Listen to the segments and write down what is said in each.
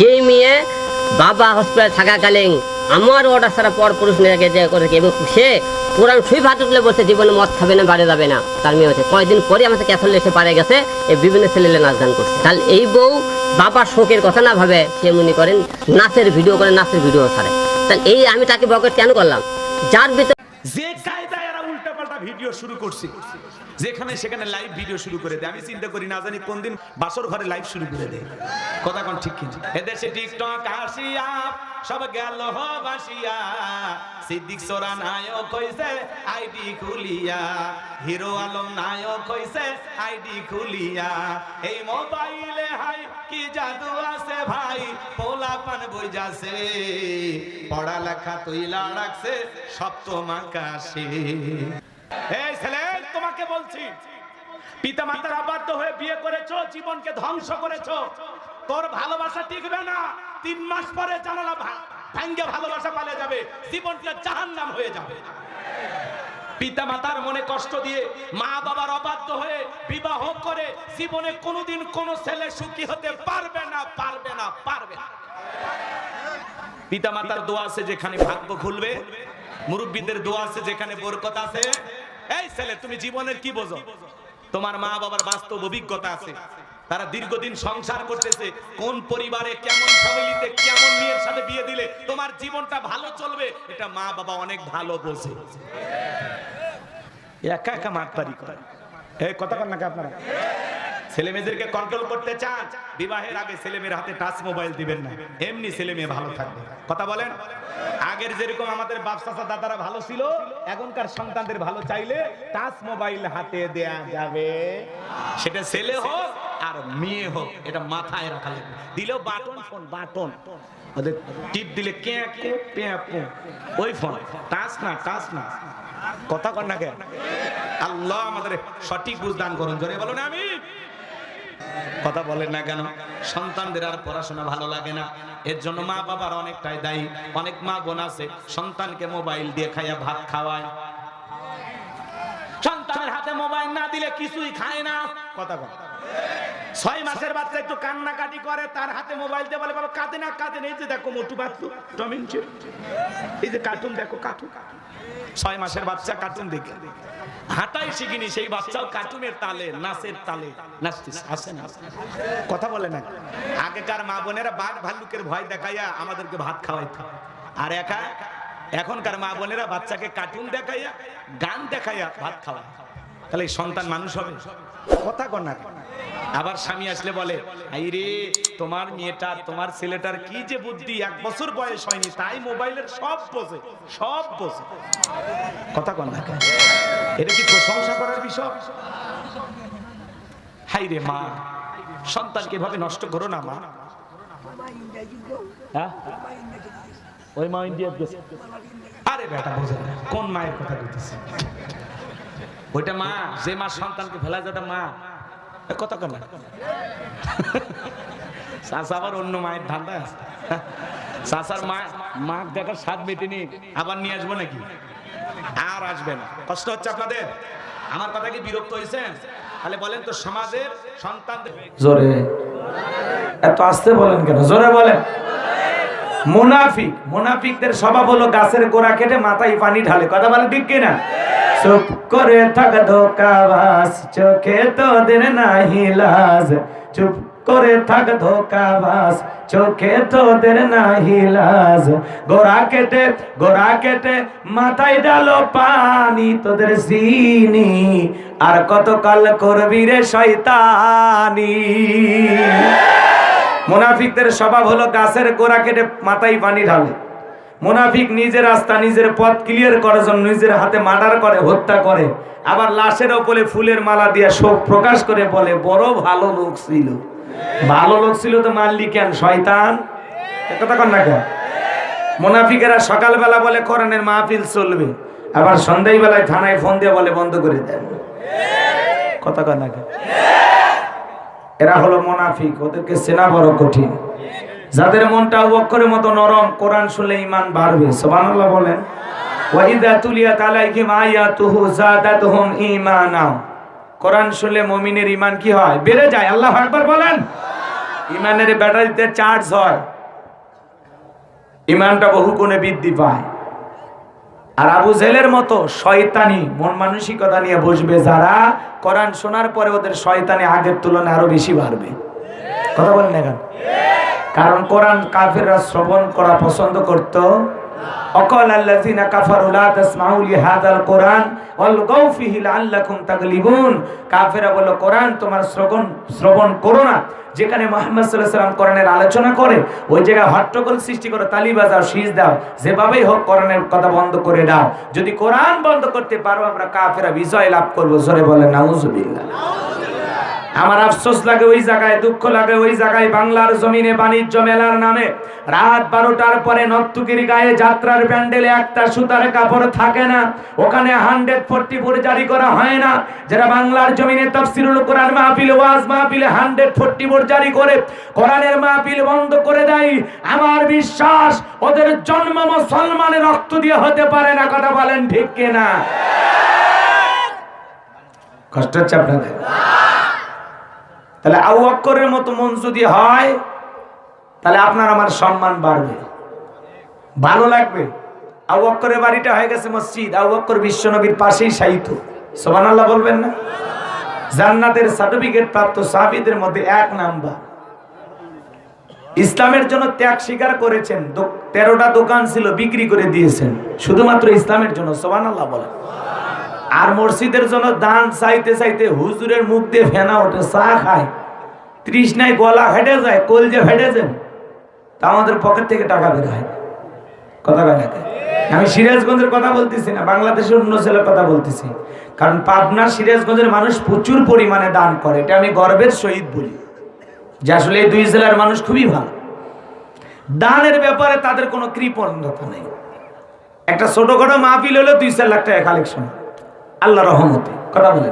সেই মেয়ে বাবা হসপিটালে থাকাকালীন আমার অর্ডার ছাড়া পর পুরুষ মেয়েকে যে করেছে এবং সে কোরআন সুই ভাত উঠলে বলছে জীবনে মদ খাবে না, বাড়ি যাবে না। তার মেয়ে হচ্ছে কয়েকদিন পরে আমাকে ক্যাথল এসে পারে গেছে, এই বিভিন্ন ছেলেলে নাচ গান করছে। তাহলে এই বউ বাবার শোকের কথা না ভাবে সে মনে করেন নাচের ভিডিও করে, নাচের ভিডিও ছাড়ে। তাহলে এই আমি তাকে বকেট কেন করলাম? যার ভিতরে যে কায়দায় এরা উল্টা পাল্টা ভিডিও শুরু করছে। যেখানে সেখানে লাইভ ভিডিও শুরু করে দেয়। আমি চিন্তা করি না জানি কোন দিন বাসর ঘরে লাইভ শুরু করে দেয়। কথা কোন ঠিক কিন্তু এদেশে টিকটক আসিয়া, সব গেল বাসিয়া সিদ্দিক সোরা নায়ক হইছে, আইডি খুলিয়া। হিরো আলম নায়ক হইছে, আইডি খুলিয়া। এই মোবাইলে হাই, কি জাদু আছে ভাই? পোলা পান বই যাচ্ছে পড়ালেখা তৈলা রাখছে, সপ্তম আকাশে। এই ছেলে বলছি পিতা মাতার আবদ্ধ হয়ে বিয়ে করেছ, জীবনকে ধ্বংস করেছ। তোর ভালোবাসা টিকবে না। তিন মাস পরে জানালা ভাঙ্গে ভালোবাসা পালে যাবে। জীবনটা জাহান্নাম হয়ে যাবে। পিতা মাতার মনে কষ্ট দিয়ে মা বাবার অবাধ্য হয়ে বিবাহ করে জীবনে কোনোদিন কোনো ছেলে সুখী হতে পারবে না পারবে না পারবে না। পিতা মাতার দোয়া আছে যেখানে ভাগ্য খুলবে। মুরব্বীদের দোয়া আছে যেখানে বরকত আছে। এই ছেলে, তুমি জীবনের কি বোঝো? তোমার মা বাবার বাস্তব অভিজ্ঞতা আছে। তারা দীর্ঘদিন সংসার করতেছে। কোন পরিবারে, কেমন ফ্যামিলিতে, কেমন মেয়ের সাথে বিয়ে দিলে তোমার জীবনটা ভালো চলবে, এটা মা বাবা অনেক ভালো বোঝে। একা একা মাতবারি করে। এই, কথা কন নাকি আপনারা? ছেলে মেয়েদেরকে কন্ট্রোল করতে চান, বিবাহের আগে ছেলে মেয়ের হাতে টাচ মোবাইল দিবেন না। এমনি ছেলে মেয়ে ভালো থাকবে। কথা বলেন? আগের যেরকম আমাদের বাপসাসা দাদারা ভালো ছিল, এখনকার সন্তানদের ভালো চাইলে টাচ মোবাইল হাতে দেয়া যাবে। সেটা ছেলে হোক আর মেয়ে হোক, এটা মাথায় রাখা লাগবে। দিলেও বাটন ফোন, বাটন। ওদের টিপ দিলে কে কো ওই ফোন। টাচ না টাচ না। কথা কর না কে আল্লাহ আমাদের সঠিক বুঝদান করুন। জোরে বলো না আমি কথা বলেন না কেন? সন্তানদের আর পড়াশোনা ভালো লাগে না। এর জন্য মা বাবার অনেকটাই দায়ী। অনেক মা বোন আছে, সন্তানকে মোবাইল দিয়ে খাইয়া ভাত খাওয়ায়। সন্তানের হাতে মোবাইল না দিলে কিছুই খায় না। কথা বল। ছয় মাসের বাচ্চা একটু কান্নাকাটি করে, তার হাতে মোবাইল দিয়ে বলে বাবা কাঁদে না, কাঁদে এই যে দেখো, মোটু বাচ্চু, টমিন এই যে কার্টুন দেখো কার্টুন ছয় মাসের বাচ্চা কার্টুন দেখে। হাঁটাই শিখিনি, সেই বাচ্চাও কার্টুনের তালে, নাচের তালে। নাচতেছে আসে না? কথা বলে না? আগেকার মা বোনেরা বাঘ ভাল্লুকের ভয় দেখাইয়া আমাদেরকে ভাত খাওয়াইতো। আর একা, এখনকার মা বোনেরা বাচ্চাকে কার্টুন দেখাইয়া, গান দেখাইয়া ভাত খাওয়ায়। তাহলে এই সন্তান মানুষ হবে। কথা না আবার স্বামী আসলে বলে, আই রে, তোমার মেয়েটার তোমার ছেলেটার কি যে বুদ্ধি? এক বছর বয়স হয়নি, তাই মোবাইলের সব বোঝে সব বোঝে। কথা না এটা কি প্রশংসা করার বিষয়? হাই রে মা, সন্তানকে এভাবে নষ্ট করো না মা। হ্যাঁ? মা ইন্ডিয়া আরে বেটা, বোঝে কোন মায়ের কথা বলতেছে ওইটা মা, যে মা সন্তানকে ফেলা যেটা মা। কথা কেন চাষা আবার অন্য মায়ের ধান্দা আছে। চাষার মা মা দেখার স্বাদ মেটেনি, আবার নিয়ে আসব নাকি? আর আসবে না। কষ্ট হচ্ছে আপনাদের? আমার কথা কি বিরক্ত হয়েছেন তাহলে বলেন তো সমাজের সন্তানদের জোরে। এত আসতে বলেন কেন? জোরে বলেন। মুনাফিক, মুনাফিকদের স্বভাব হলো গাছের গোড়া কেটে মাথায় পানি ঢালে। কথা বলে ঠিক কিনা? চুপ করে থাক ধোকাবাস চোখে তোদের নাহি লাজ। চুপ করে থাক ধোকাবাস চোখে তোদের নাহি লাজ। গোড়া কেটে গোড়া কেটে মাথায় ডালো পানি, তোদের চিনি আর কতকাল করবি রে শয়তানি? মুনাফিকদের স্বভাব হলো গাছের গোড়া কেটে মাথায় পানি ঢালে। মুনাফিক নিজের রাস্তা, নিজের পথ ক্লিয়ার করার জন্য নিজের হাতে মার্ডার করে, হত্যা করে। আবার লাশের ওপরে ফুলের মালা দিয়ে শোক প্রকাশ করে বলে, বড় ভালো লোক ছিল। ভালো লোক ছিল তো মারলি কেন শয়তান কথা না কেন? মুনাফিকেরা সকালবেলা বলে, কোরআনের মাহফিল চলবে। আবার সন্ধ্যাবেলায় থানায় ফোন দিয়ে বলে, বন্ধ করে দেন। কথা কন না কেন? এরা হলো মোনাফিক, ওদেরকে চেনা বড় কঠিন। যাদের মনটা অক্ষরের মতো নরম, কোরআন শুনলে ইমান বাড়বে। সুবহানাল্লাহ বলেন। ওয়াইদা যাদাতুহুম ঈমানা। কোরআন শুনলে মুমিনের কি হয়? বেড়ে যায়। আল্লাহু আকবার বলেন। ইমানের ব্যাটারিতে চার্জ হয়। ইমানটা বহু গুণে বৃদ্ধি পায়। আর আবু জেলের মতো শয়তানি, মন মানসিকতা নিয়ে বসবে যারা, কোরআন শোনার পরে ওদের শয়তানি আগের তুলনায় আরও বেশি বাড়বে। কথা বলেন এখন কারণ কোরআন কাফেররা শ্রবণ করা পছন্দ করত। অকল কাফারু তোমার শ্রবণ শ্রবণ না। যেখানে মুহাম্মদ আলোচনা করে, ওই জায়গায় হট্টগোল সৃষ্টি করো, তালি বাজাও, শীষ দাও। যেভাবেই হোক কোরআনের কথা বন্ধ করে দাও। যদি কোরআন বন্ধ করতে পারো, আমরা কাফেররা বিজয় লাভ করব। জোরে বলে নাউজুবিল্লাহ। আমার আফসোস লাগে ওই জায়গায়, দুঃখ লাগে ওই জায়গায় বাংলার জমিনে বাণিজ্য মেলার নামে। রাত বারোটার পরে নর্তুকির গায়ে যাত্রার প্যান্ডেলে একটা সুতার কাপড় থাকে না। ওখানে হান্ড্রেড ফোরটি ফোর জারি করা হয় না। যারা বাংলার জমিনে তফসিরুল কোরআন মাহফিল, ওয়াজ মাহফিলে হান্ড্রেড ফোরটি ফোর জারি করে, কোরআনের মাহফিল বন্ধ করে দেয়। আমার বিশ্বাস, ওদের জন্ম মুসলমানের রক্ত দিয়ে হতে পারে না, কথা বলেন ঠিক কিনা? কষ্ট হচ্ছে আপনাদের? তাহলে আবু বক্করের মতো মন যদি হয়, তাহলে আপনার আমার সম্মান বাড়বে। ভালো লাগবে। আবু বক্করের বাড়িটা হয়ে গেছে মসজিদ। আবু বক্কর বিশ্বনবীর পাশেই সাহিত্য সোমান আল্লাহ বলবেন না? জান্নাতের সার্টিফিকেট প্রাপ্ত সাহাবীদের মধ্যে এক নাম্বার। ইসলামের জন্য ত্যাগ স্বীকার করেছেন। তেরোটা দোকান ছিল, বিক্রি করে দিয়েছেন। শুধুমাত্র ইসলামের জন্য সোমান আল্লাহ বলেন। আর মসজিদের জন্য দান চাইতে চাইতে হুজুরের মুখ দিয়ে ফেনা ওঠে, চা খায়। তৃষ্ণায় গলা ফেটে যায় কলজে ফেটে যায়, তা আমাদের পকেট থেকে টাকা বের হয়। কথা বলে আমি সিরাজগঞ্জের কথা বলতেছি না, বাংলাদেশের অন্য জেলার কথা বলতেছি। কারণ পাবনা সিরাজগঞ্জের মানুষ প্রচুর পরিমাণে দান করে, এটা আমি গর্বের সহিত বলি। যে আসলে এই দুই জেলার মানুষ খুবই ভালো। দানের ব্যাপারে তাদের কোনো কৃপণতা নেই। একটা ছোটখাটো মাহফিল হলো দুই চার লাখ টাকা কালেকশন আল্লাহ রহমতে। কথা বলে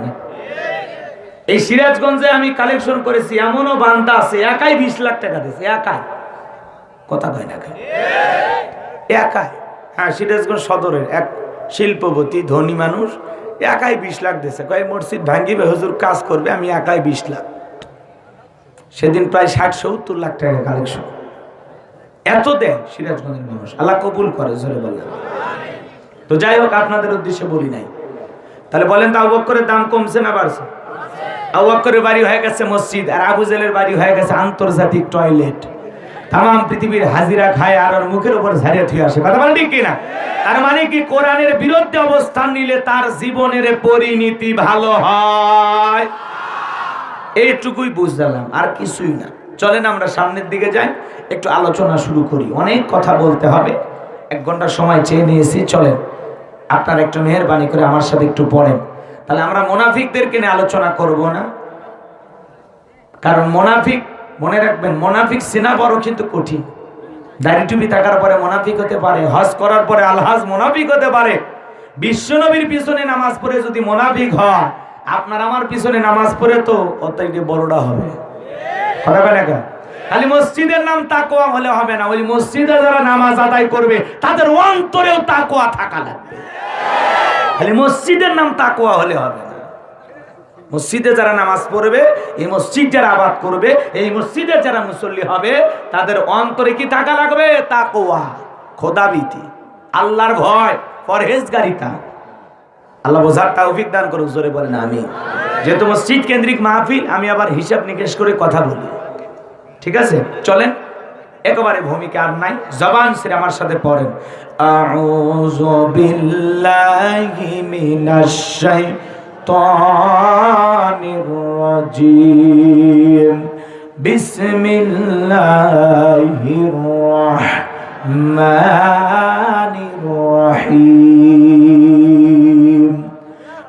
এই সিরাজগঞ্জে আমি কালেকশন করেছি, এমনও বান্দা আছে, একাই বিশ লাখ টাকা দিয়েছে, একাই। কথা কয় না একাই। হ্যাঁ সিরাজগঞ্জ সদরের এক শিল্পপতি, ধনী মানুষ, একাই বিশ লাখ দিয়েছে। কয়, মসজিদ ভাঙ্গিবে, হজুর কাজ করবে, আমি একাই বিশ লাখ। সেদিন প্রায় ষাট, সত্তর লাখ টাকা কালেকশন। এত দেয় সিরাজগঞ্জের মানুষ। আল্লাহ কবুল করে, জোরে বললাম। তো যাই হোক, আপনাদের উদ্দেশ্যে বলি নাই। তাহলে বলেন তো আবু বক্করের দাম কমছে না বাড়ছে? আবু বক্করের বাড়ি হয়ে গেছে মসজিদ আর আবু জেলের বাড়ি হয়ে গেছে আন্তর্জাতিক টয়লেট। তাম পৃথিবীর হাজিরা খায় আর ওর মুখের উপর ঝাড়িয়ে থুয়ে আসে। কথা বলেন ঠিক কিনা? তার মানে কি কোরআনের বিরুদ্ধে অবস্থান নিলে তার জীবনের পরিণতি ভালো হয়? এইটুকুই বুঝলাম, আর কিছুই না। চলেন আমরা সামনের দিকে যাই, একটু আলোচনা শুরু করি। অনেক কথা বলতে হবে, এক ঘণ্টা সময় চেয়ে নিয়েছি, চলেন। আপনার একটু মেহরবানি করে আমার সাথে একটু পড়েন তাহলে আমরা মোনাফিকদেরকে নিয়ে আলোচনা করব না? কারণ মোনাফিক, মনে রাখবেন, মোনাফিক চেনা বড় কিন্তু কঠিন। দাড়ি টুপি থাকার পরে মোনাফিক হতে পারে, হজ করার পরে আলহাজ মোনাফিক হতে পারে। বিশ্বনবীর পিছনে নামাজ পড়ে যদি মোনাফিক হয়, আপনার আমার পিছনে নামাজ পড়ে তো অতএকে বড়টা হবে। কথা বলে খালি মসজিদের নাম তাকোয়া হলে হবে না। ওই মসজিদে যারা নামাজ আদায় করবে, তাদের অন্তরেও তাকোয়া থাকা লাগবে। খালি মসজিদের নাম তাকোয়া হলে হবে না। মসজিদে যারা নামাজ পড়বে, এই মসজিদ যারা আবাদ করবে, এই মসজিদের যারা মুসল্লি হবে, তাদের অন্তরে কি থাকা লাগবে? তাকোয়া খোদাবিতি আল্লাহর ভয়, পরহেজগারিতা। আল্লাহ বোঝার তৌফিক দান করুক, জোরে বলেন আমি যেহেতু মসজিদ কেন্দ্রিক মাহফিল, আমি আবার হিসাব নিকেশ করে কথা বলি। ঠিক আছে? চলেন। একেবারে ভূমিকা আর নাই। জবান সেরে আমার সাথে পড়েন। আউযু বিল্লাহি মিনাশ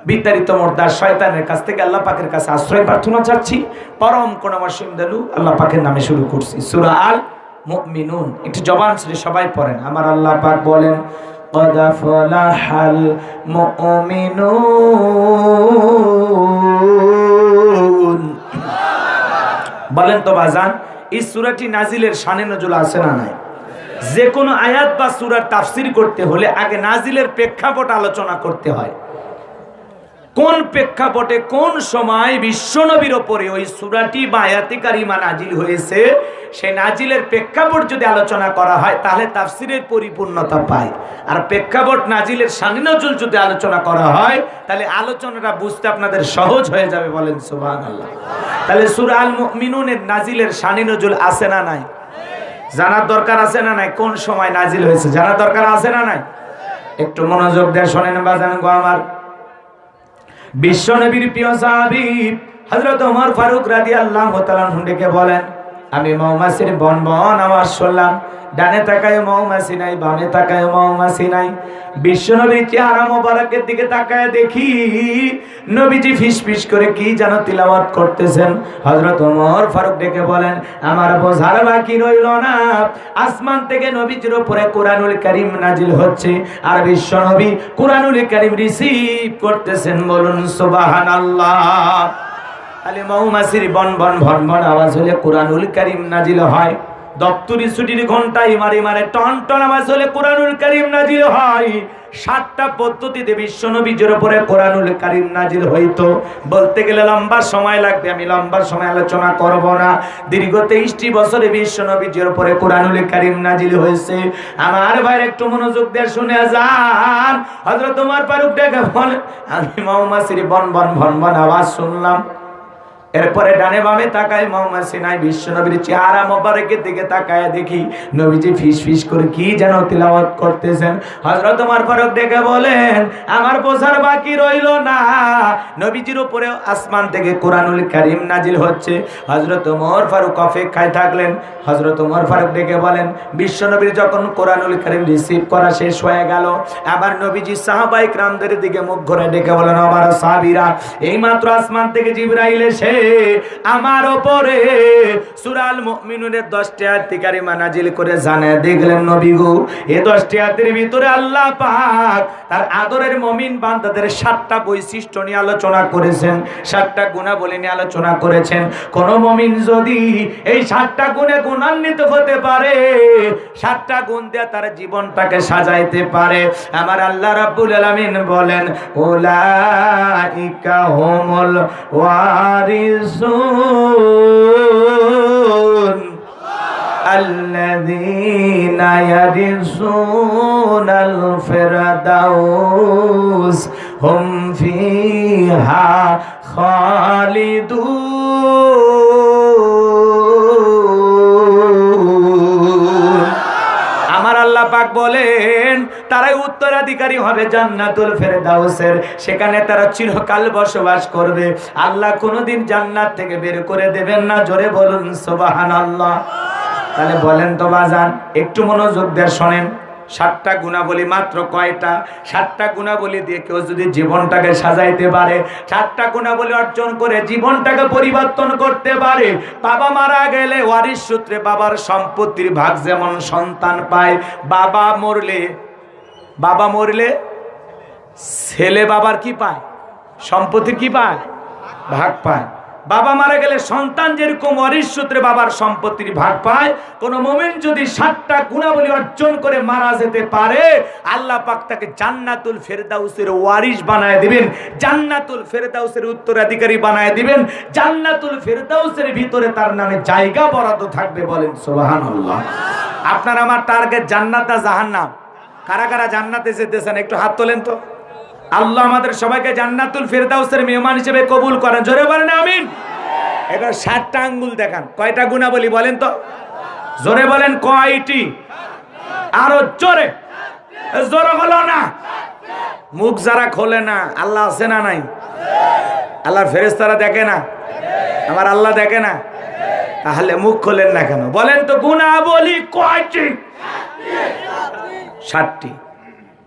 বিতাড়িত মোর্দার শয়তানের কাছ থেকে আল্লাহ পাকের কাছে আশ্রয় প্রার্থনা চাচ্ছি পরম কোনামাসিম দালু আল্লাহ পাকের নামে শুরু করছি সূরা আল মুমিনুন একটু জবান ছেড়ে সবাই পড়েন আমার আল্লাহ পাক বলেন قد فلح المؤمنون বলেন তো বাজান এই সূরাটি নাজিলের শানে নজুল আছে না নাই যে কোনো আয়াত বা সূরার তাফসীর করতে হলে আগে নাজিলের প্রেক্ষাপট আলোচনা করতে হয় কোন প্রেক্ষাপটে কোন সময় বিশ্বনবীর ওপরে ওই সুরাটি বা আয়াতে কারিমা নাজিল হয়েছে সেই নাজিলের প্রেক্ষাপট যদি আলোচনা করা হয়, তাহলে তাফসিরের পরিপূর্ণতা পায় আর প্রেক্ষাপট নাজিলের সানি নজুল যদি আলোচনা করা হয়, তাহলে আলোচনাটা বুঝতে আপনাদের সহজ হয়ে যাবে বলেন সুবাহ আল্লাহ তাহলে সুরাল মিনুনের নাজিলের সানি নজুল আছে না নাই? জানার দরকার আছে না নাই? কোন সময় নাজিল হয়েছে? জানার দরকার আছে না নাই? একটু মনোযোগ দিয়ে শোনেন বাজান গো আমার। বিশ্ব নবীর প্রিয় সাহাবী হযরত ওমর ফারুক রাদিয়াল্লাহু তাআলা হুন্ডেকে বলেন, আমি মাওমাসির বন বন আমার শুনলাম। ডানে তাকায় মৌমাছি নাই, বামে তাকায় মৌমাছি নাই। বিশ্ব নবীর চেহারা মোবারকের দিকে তাকায় দেখি, নবীজি ফিস ফিস করে কি যেন তিলাওয়াত করতেছেন। হযরত ওমর ফারুক ডেকে বলেন, আমার বোঝার বাকি রইল না। আসমান থেকে নবীজির উপরে কোরআনুল কারীম নাজিল হচ্ছে আর বিশ্ব নবী কোরআনুল কারীম রিসিভ করতেছেন বলুন, সুবহানাল্লাহ। তাহলে মৌমাছির বন বন ভন ভন আওয়াজ হলে কোরআনুল কারীম নাজিল হয়। দপ্তরি ছুটির ঘন্টায় মারে মারে টন টন আওয়াজ হলে কোরআনুল কারীম নাজিল হয়। সাতটা পদ্ধতিতে বিশ্বনবীজের উপরে কোরআনুল কারীম নাজিল হইতো। বলতে গেলে লম্বা সময় লাগবে, আমি লম্বা সময় আলোচনা করব না। দীর্ঘ তেইশটি বছরে বিশ্বনবীজের উপরে কোরআনুল কারীম নাজিল হয়েছে। আমার ভাইয়ের একটু মনোযোগ দিয়ে শুনে যান। হযরত তোমার পারুক ডেকে বলে, আমি মৌমাছির বন বন ভন বন আওয়াজ শুনলাম। এরপরে ডানে বামে তাকায় মৌমাছি নাই বিশ্ব নবীর চেহারা মোবারকের দিকে তাকায় দেখি নবীজি ফিস ফিস করে কি যেন তিলাওয়াত করতেছেন। হযরত ওমর ফারুক ডেকে বলেন, আমার বোঝার বাকি রইল না। নবীজির উপরে আসমান থেকে কোরআনুল কারীম নাজিল হচ্ছে। হযরত ওমর ফারুক অপেক্ষায় থাকলেন। হযরত ওমর ফারুক ডেকে বলেন, বিশ্ব নবীর যখন কোরআনুল কারীম রিসিভ করা শেষ হয়ে গেল, আবার নবীজি সাহাবাই ক্রামদের দিকে মুখ ঘুরে ডেকে বলেন, আমার সাহাবীরা, এইমাত্র আসমান থেকে জিবরাইল এসে আমার ওপরে সুরাল দশটি আয়াত কারিমা নাজিল করে জানে, দেখলেন নবী এই দশটি ভিতরে আল্লাহ পাক তার আদরের মমিন সাতটা বৈশিষ্ট্য নিয়ে আলোচনা করেছেন, সাতটা গুণাবলী নিয়ে আলোচনা করেছেন। কোন মমিন যদি এই সাতটা গুণে গুণান্বিত হতে পারে, সাতটা গুণ দিয়ে তার জীবনটাকে সাজাইতে পারে। আমার আল্লাহ রাব্বুল আলামিন বলেন, উলাইকা হুমুল الوارثون الذين يرثون الفردوس هم فيها خالدون আল্লাহ পাক বলেন, তারাই উত্তরাধিকারী হবে জান্নাতুল ফেরদাউসের। সেখানে তারা চিরকাল বসবাস করবে। আল্লাহ কোনোদিন জান্নাত থেকে বের করে দেবেন না। জোরে বলুন সোবাহান আল্লাহ তাহলে বলেন তো বাজান, একটু মনোযোগ দিয়ে শোনেন। সাতটা গুণাবলী মাত্র কয়টা? সাতটা গুণাবলী দিয়ে কেউ যদি জীবনটাকে সাজাইতে পারে, সাতটা গুণাবলী অর্জন করে জীবনটাকে পরিবর্তন করতে পারে, বাবা মারা গেলে ওয়ারিশ সূত্রে বাবার সম্পত্তির ভাগ যেমন সন্তান পায়, বাবা মরলে বাবা মরলে ছেলে বাবার কি পায়? সম্পত্তির কি পায়? ভাগ পায়। বাবা মারা গেলে সন্তান যেরকম ওয়ারিশ সূত্রে বাবার সম্পত্তির ভাগ পায়, কোন মোমেন যদি সাতটা গুণাবলী অর্জন করে মারা যেতে পারে, আল্লাহ পাক তাকে জান্নাতুল ফেরদাউসের ওয়ারিশ বানায় দিবেন, জান্নাতুল ফেরদাউসের উত্তরাধিকারী বানায় দিবেন, জান্নাতুল ফেরদাউসের ভিতরে তার নামে জায়গা বরাদ্দ থাকবে বলেন সুবহানাল্লাহ। আপনার আমার টার্গেট জান্নাত না জাহান্নাম? কারা কারা জান্নাতে যেতেছেন একটু হাত তোলেন তো। আল্লাহ আমাদের সবাইকে জান্নাতুল ফেরদাউসের মেহমান হিসেবে কবুল করেন। জোরে বলেন আমিন। এবার সাতটা আঙ্গুল দেখান। কয়টা গুণাবলী বলেন তো? জোরে বলেন কয়টি? আরও জোরে। জোরে হলো না। মুখ যারা খোলে না, আল্লাহ আছে না নাই? আল্লাহর ফেরেস্তারা দেখে না? আমার আল্লাহ দেখে না? তাহলে মুখ খোলেন না কেন? বলেন তো গুণাবলী কয়টি? ষাটটি।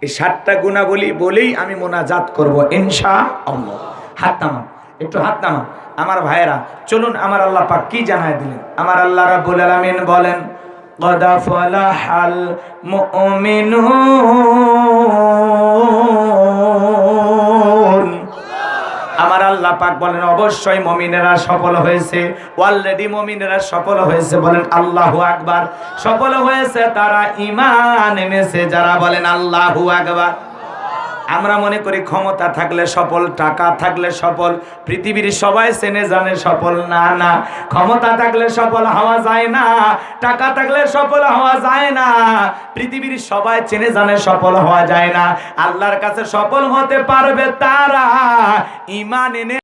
এই ষাটটা গুণাবলী বলেই আমি মোনাজাত করব ইনশা আল্লাহ হাত নামান একটু হাত নামান আমার ভাইয়েরা চলুন আমার আল্লাহ পাক কি জানায় দিলেন আমার আল্লাহ রাব্বুল আলামিন বলেন قد فلح المؤمنون আমার আল্লাহ পাক বলেন, অবশ্যই মমিনেরা সফল হয়েছে। অলরেডি মমিনেরা সফল হয়েছে বলেন, আল্লাহু আকবার। সফল হয়েছে তারা ইমান এনেছে, যারা বলেন, আল্লাহু আকবার। আমরা মনে করি ক্ষমতা থাকলে সফল, টাকা থাকলে সফল, পৃথিবীর সবাই চেনে, জানে সফল। না না, ক্ষমতা থাকলে সফল হওয়া যায় না, টাকা থাকলে সফল হওয়া যায় না, পৃথিবীর সবাই চেনে, জানে সফল হওয়া যায় না। আল্লাহর কাছে সফল হতে পারবে তারা, ইমান এনে